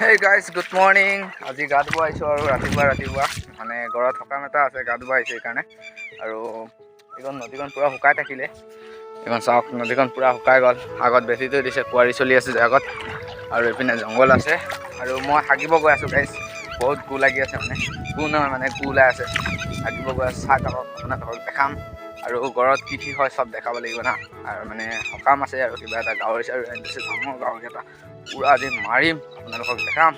Hey guys good morning আজি গা ধুব আহিছোঁ আৰু ৰাতিপুৱা ৰাতিপুৱা। মানে ঘৰত সকাম এটা আছে, গা ধুব আহিছোঁ সেইকাৰণে। আৰু এইখন নদীখন পূৰা শুকাই থাকিলে। এইখন চাওক, নদীখন পূৰা শুকাই গ'ল। আগত বেছি থৈ দিছে, কুঁৱাৰী চলি আছে আগত। আৰু এইপিনে জংঘল আছে। আৰু মই হাগিব গৈ আছোঁ গাইজ বহুত গু লাগি আছে মানে। গু নহয় মানে গু ওলাই আছে। হাগিব গৈ আছোঁ। চাহ কাপক আপোনালোকক দেখাম। আৰু ঘৰত কি কি হয় চব দেখাব লাগিব না। আৰু মানে সকাম আছে আৰু কিবা এটা গাহৰি আনি দিছে ডাঙৰ গাহৰি এটা পূৰা আজি মাৰিম আপোনালোকক দেখাম।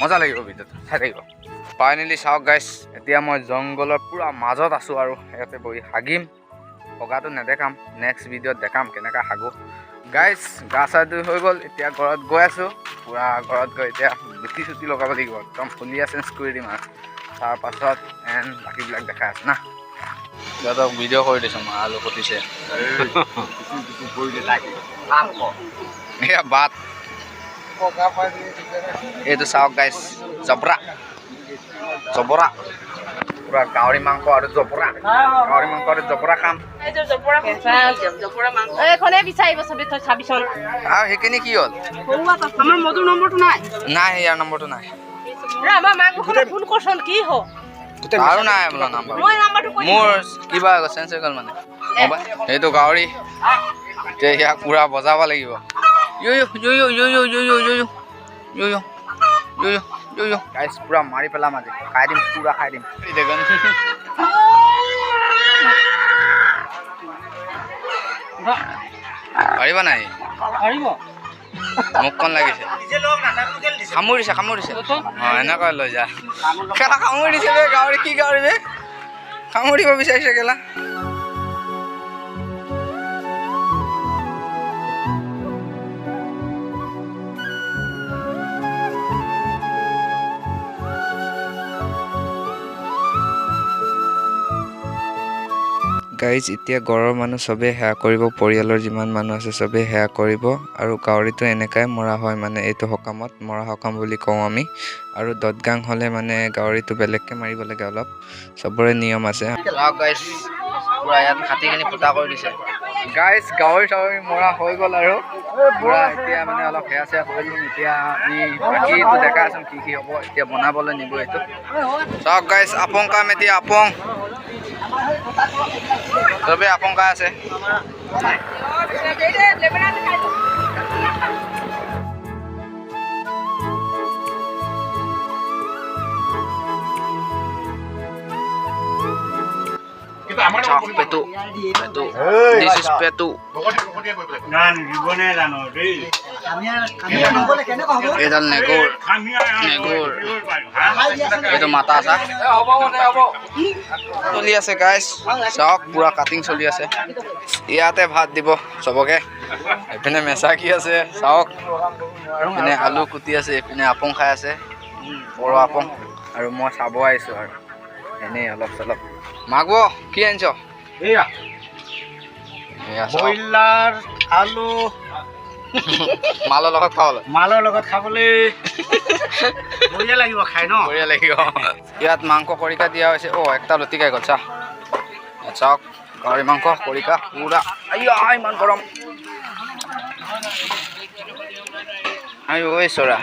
মজা লাগিব ভিডিঅ'টো চাই থাকিব। ফাইনেলি চাওক গাইছ এতিয়া মই জংঘলৰ পূৰা মাজত আছোঁ আৰু ইয়াতে বহি হাগিম। হগাটো নেদেখাম নেক্সট ভিডিঅ'ত দেখাম কেনেকৈ হাগোঁ। গাইছ গা চা ধুই হৈ গ'ল এতিয়া ঘৰত গৈ আছোঁ। পূৰা ঘৰত গৈ এতিয়া গুটি চুটি লগাব লাগিব একদম ফুলিয়া চেঞ্জ কৰি দিম আৰু তাৰপাছত এণ্ড বাকীবিলাক দেখাই আছোঁ না। সিহঁতক ভিডিঅ' কৰি দিছোঁ মই আলু এয়া বাট এইটো চাওক গাইছ জবৰা জবৰা পূৰা গাহৰি মাংস আৰু জবৰা। গাহৰি মাংস আৰু জবৰা খাম। এইখনে বিচাৰিব চবে তই চাবিচোন। আৰু সেইখিনি কি হ'ল? আমাৰ মধুৰ নম্বৰটো নাই। নাই ইয়াৰ নম্বৰটো নাই। ফোন কৰচোন কি হ? मै गाउरी पुरा बजाइ जो मि पो खाइरा মুখখন লাগিছে। কামুৰিছে কামুৰিছে অঁ, এনেকৈ লৈ যা। খেলা কামুৰিছে বে, গাহৰি কি গাহৰি কামুৰিব বিচাৰিছে কেলা। গাইজ এতিয়া ঘৰৰ মানুহ চবেই সেৱা কৰিব পৰিয়ালৰ যিমান মানুহ আছে চবেই সেৱা কৰিব আৰু গাহৰিটো এনেকাই মৰা হয় মানে এইটো সকামত মৰা সকাম বুলি কওঁ আমি। আৰু দদগাং হ'লে মানে গাহৰিটো বেলেগকৈ মাৰিব লাগে অলপ। চবৰে নিয়ম আছে। গাইজ গাহৰি চাহৰি মৰা হৈ গ'ল আৰু। পূৰা এতিয়া মানে অলপ সেয়া চেয়া হৈ গ'ল এতিয়া আমি বাকীটো দেখাচোন কি কি হ'ব এতিয়া বনাবলৈ নিব এইটো। চাওক গাইজ আপং কাম এতিয়া আপং। તો બે આપણ કા છે? পেটু দিছ ইজ পেটু এইডাল নেগুৰ। নেগুৰ। এইটো মাতা চা চলি আছে গাইজ চাওক পূৰা কাটিং চলি আছে। ইয়াতে ভাত দিব চবকে। এইপিনে মেচাকি আছে চাওক। এইপিনে আলু কুটি আছে এইপিনে আপং খাই আছে। বড়ো আপং। আৰু মই চাব আহিছোঁ আৰু। এনেই অলপ চলপ। মাগব কি আনিছ? এয়া ব্ৰইলাৰ আলু। মালৰ লগত খাবলৈ মালৰ লগত খাবলৈ বঢ়িয়া লাগিব খাই ন? বঢ়িয়া লাগিব। ইয়াত মাংস খৰিকা দিয়া হৈছে। অ' একটা লতিকাই গ'ল চা। চাওক। গাহৰি মাংস খৰিকা পুৰা। ইমান গৰম। আই ঐ চৰা।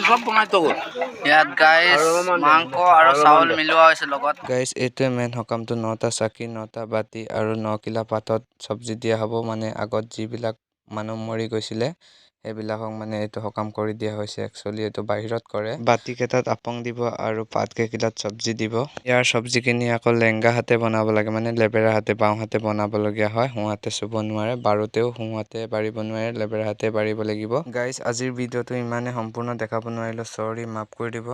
চব বনাই তগো ইয়াত গাইজ মাংস আৰু চাউল মিলোৱা হৈছে লগত। গাইজ এইটোৱে মেইন সকামটো নটা চাকি নটা বাতি আৰু ন কিলা পাতত চব্জি দিয়া হ'ব। মানে আগত যিবিলাক মানুহ মৰি গৈছিলে সেইবিলাকক মানে এইটো সকাম কৰি দিয়া হৈছে একচুৱেলি এইটো বাহিৰত কৰে। বাতিকেইটাত আপং দিব আৰু পাত কেইকিটাত চব্জি দিব। ইয়াৰ চব্জিখিনি আকৌ লেংগা হাতে বনাব লাগে মানে লেবেৰা হাতে বাওঁ হাতে বনাবলগীয়া হয়। সোঁহাতে চুব নোৱাৰে বাৰুতেও সোঁহাতে বাঢ়িব নোৱাৰে লেবেৰা হাতে বাঢ়িব লাগিব। গাইজ আজিৰ ভিডিঅ'টো ইমানে সম্পূৰ্ণ দেখাব নোৱাৰিলোঁ চৰি মাফ কৰি দিব।